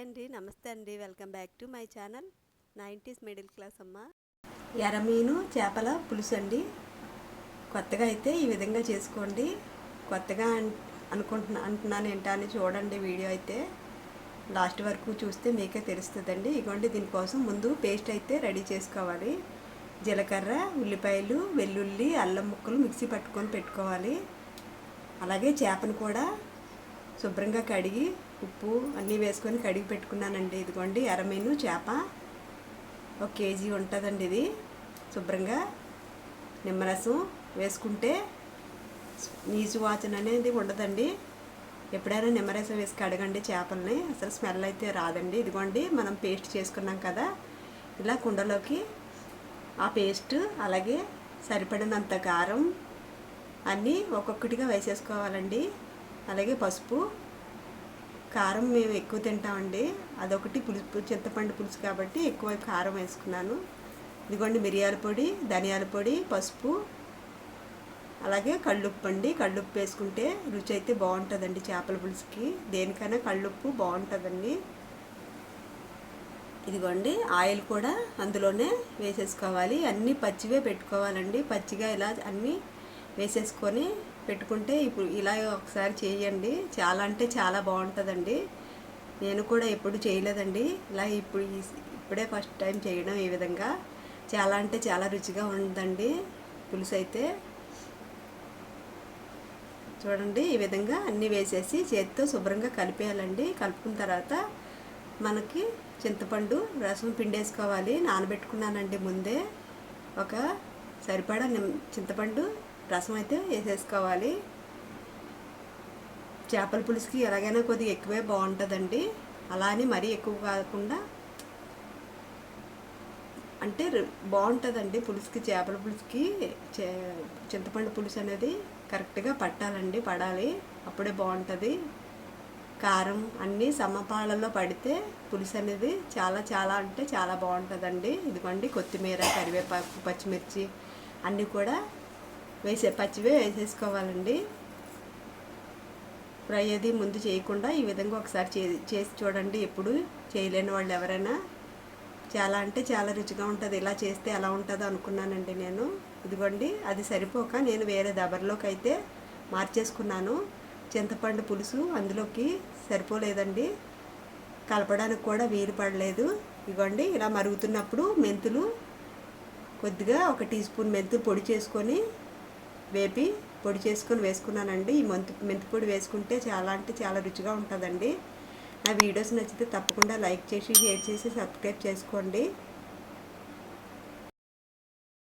Hi అండి నమస్తే అండి. Welcome back to my channel. Nineties middle class అమ్మ. ఎరమీను చేపల పులుసు అండి. కొత్తగా అయితే ఈ విధంగా చేసుకోండి. కొత్తగా అనుకుంటున్నా అంటున్నాను ఏంటా అని చూడండి వీడియో అయితే. లాస్ట్ వరకు చూస్తే మీకే తెలుస్తుందండి. ఇగోండి దీనికోసం ముందు పేస్ట్ అయితే రెడీ చేసుకోవాలి. జీలకర్ర ఉల్లిపాయలు వెల్లుల్లి అల్లం ముక్కలు మిక్సీ పట్టుకొని పెట్టుకోవాలి. అలాగే చేపను కూడా శుభ్రంగా కడిగి ఉప్పు అన్నీ వేసుకొని కడిగి పెట్టుకున్నానండి. ఇదిగోండి ఎరమీను చేప. ఒక కేజీ ఉంటుందండి ఇది. శుభ్రంగా నిమ్మరసం వేసుకుంటే నీచు వాసన అనేది ఉండదండి. ఎప్పుడైనా నిమ్మరసం వేసి కడగండి చేపల్ని. అసలు స్మెల్ అయితే రాదండి. ఇదిగోండి మనం పేస్ట్ చేసుకున్నాం కదా ఇలా కుండలోకి ఆ పేస్ట్ అలాగే సరిపడినంత కారం అన్నీ ఒక్కొక్కటిగా వేసేసుకోవాలండి. అలాగే పసుపు కారం మేము ఎక్కువ తింటామండి. అదొకటి పులుసు చింతపండు పులుసు కాబట్టి ఎక్కువ కారం వేసుకున్నాను. ఇదిగోండి మిరియాల పొడి ధనియాల పొడి పసుపు అలాగే కళ్ళుప్పు అండి. కళ్ళుప్పు వేసుకుంటే రుచి అయితే బాగుంటుందండి చేపల పులుసుకి. దేనికైనా కళ్ళుప్పు బాగుంటుందండి. ఇదిగోండి ఆయిల్ కూడా అందులోనే వేసేసుకోవాలి. అన్నీ పచ్చివే పెట్టుకోవాలండి. పచ్చిగా ఇలా అన్నీ వేసేసుకొని పెట్టుకుంటే ఇప్పుడు ఇలా ఒకసారి చేయండి. చాలా అంటే చాలా బాగుంటుందండి. నేను కూడా ఎప్పుడు చేయలేదండి. ఇలా ఇప్పుడు ఇప్పుడే ఫస్ట్ టైం చేయడం ఈ విధంగా. చాలా అంటే చాలా రుచిగా ఉందండి పులుసు అయితే. చూడండి ఈ విధంగా అన్నీ వేసేసి చేతితో శుభ్రంగా కలిపేయాలండి. కలుపుకున్న తర్వాత మనకి చింతపండు రసం పిండేసుకోవాలి. నానబెట్టుకున్నానండి ముందే. ఒక సరిపడా చింతపండు రసం అయితే వేసేసుకోవాలి. చేపల పులుసుకి ఎలాగైనా కొద్దిగా ఎక్కువే బాగుంటుందండి. అలా అని మరీ ఎక్కువ కాకుండా అంటే బాగుంటుందండి పులుసుకి చేపల పులుసుకి. చే చింతపండు పులుసు అనేది కరెక్ట్గా పట్టాలండి పడాలి. అప్పుడే బాగుంటుంది. కారం అన్నీ సమపాలలో పడితే పులుసు అనేది చాలా చాలా అంటే చాలా బాగుంటుందండి. ఇదిగోండి కొత్తిమీర కరివేపాకు పచ్చిమిర్చి అన్నీ కూడా వేసే పచ్చివే వేసేసుకోవాలండి. ఫ్రై అది ముందు చేయకుండా ఈ విధంగా ఒకసారి చే చేసి చూడండి ఎప్పుడు చేయలేని వాళ్ళు ఎవరైనా. చాలా అంటే చాలా రుచిగా ఉంటుంది. ఇలా చేస్తే ఎలా ఉంటుందో అనుకున్నానండి నేను. ఇదిగోండి అది సరిపోక నేను వేరే దబర్లోకి అయితే మార్చేసుకున్నాను. చింతపండు పులుసు అందులోకి సరిపోలేదండి. కలపడానికి కూడా వీలు పడలేదు. ఇదిగోండి ఇలా మరుగుతున్నప్పుడు మెంతులు కొద్దిగా ఒక టీ స్పూన్ మెంతులు పొడి చేసుకొని వేపి పొడి చేసుకొని వేసుకున్నానండి. ఈ మెంతు మెంతి పొడి వేసుకుంటే చాలా అంటే చాలా రుచిగా ఉంటుందండి. నా వీడియోస్ నచ్చితే తప్పకుండా లైక్ చేసి షేర్ చేసి సబ్స్క్రైబ్ చేసుకోండి.